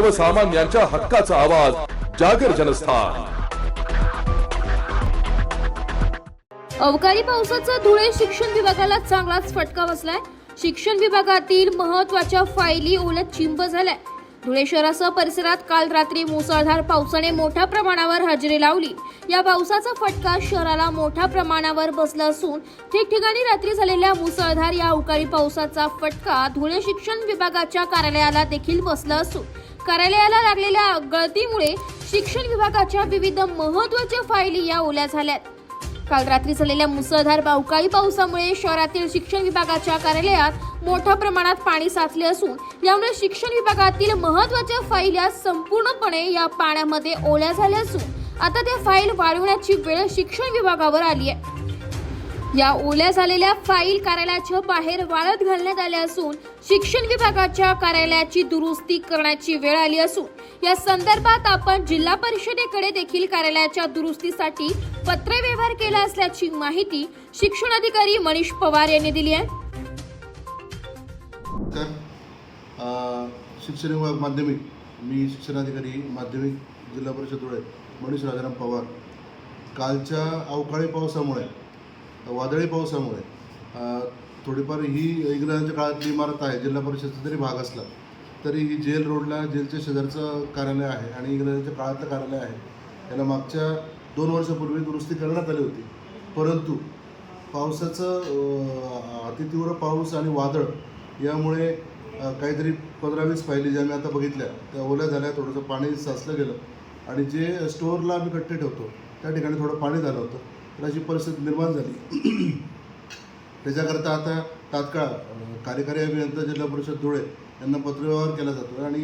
सर्वसामान्यांच्या हक्काचा आवाज जागर जनस्थान. अवकाळी पावसाचा धुळे शिक्षण विभागाला चांगलाच फटका बसलाय. शिक्षण विभागातील महत्त्वाच्या फायली ओलत चिंब झाल्या. धुळे शहरासह परिसरात काल रात्री मुसळधार पावसाने मोठ्या प्रमाणावर हजेरी लावली. या पावसाचा फटका शहराला मोठ्या प्रमाणावर बसला असून ठिकठिकाणी रात्री झालेल्या मुसळधार या अवकाळी पावसाचा फटका धुळे शिक्षण विभागाच्या कार्यालयाला देखील बसला असून कार्यालयाला लागलेल्या गळतीमुळे शिक्षण विभागाच्या विविध महत्त्वाच्या फायली या ओल्या झाल्यात. काल रात्री झालेल्या मुसळधार अवकाळी पावसामुळे शहरातील शिक्षण विभागाच्या कार्यालयात मोठ्या प्रमाणात पाणी साचले असून यामुळे शिक्षण विभागातील महत्त्वाच्या फाईल या संपूर्णपणे या पाण्यामध्ये ओल्या झाल्या असून आता त्या फाईल वाढवण्याची वेळ शिक्षण विभागावर आली आहे. या ओल्या झालेल्या फाईल कार्यालयाच्या बाहेर वाळत घालण्यात आल्या असून शिक्षण विभागाच्या कार्यालयाची दुरुस्ती करण्याची वेळ आली असून या संदर्भात आपण जिल्हा परिषदेकडे देखील कार्यालयाच्या दुरुस्तीसाठी पत्रव्यवहार केला असल्याची माहिती शिक्षण अधिकारी मनीष पवार यांनी दिली आहे. तर शिक्षण विभाग माध्यमिक मी शिक्षणाधिकारी माध्यमिक जिल्हा परिषद धुळे मनीष राजाराम पवार. कालच्या अवकाळी पावसामुळे वादळी पावसामुळे थोडीफार ही इंग्रजांच्या काळातली इमारत आहे जिल्हा परिषदचा जरी भाग असला तरी ही जेल रोडला जेलच्या शेजारचं कार्यालय आहे आणि इंग्रजांच्या काळातलं कार्यालय आहे. याला मागच्या दोन वर्षापूर्वी दुरुस्ती करण्यात आली होती. परंतु पावसाचं अतितीव्र पाऊस आणि वादळ यामुळे काहीतरी पंधरा वीस फायली ज्या मी आता बघितल्या. त्या ओल्या झाल्या थोडंसं पाणी साचलं गेलं आणि जे स्टोअरला आम्ही कट्टे ठेवतो त्या ठिकाणी थोडं पाणी झालं होतं. तर अशी परिस्थिती निर्माण झाली. त्याच्याकरता आता तात्काळ कार्यकारी अभियंता जिल्हा परिषद धुळे यांना पत्रव्यवहार केला जातो. आणि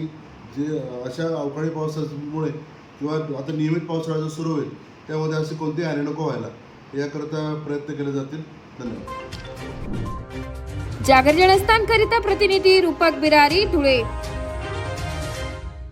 जे अशा अवकाळी पावसामुळे किंवा आता नियमित पावसाळा जो सुरू होईल त्यामध्ये असे कोणतेही हानी नको व्हायला याकरता प्रयत्न केले जातील. धन्यवाद. जागर जनस्थानकरिता प्रतिनिधी रूपक बिरारी धुळे.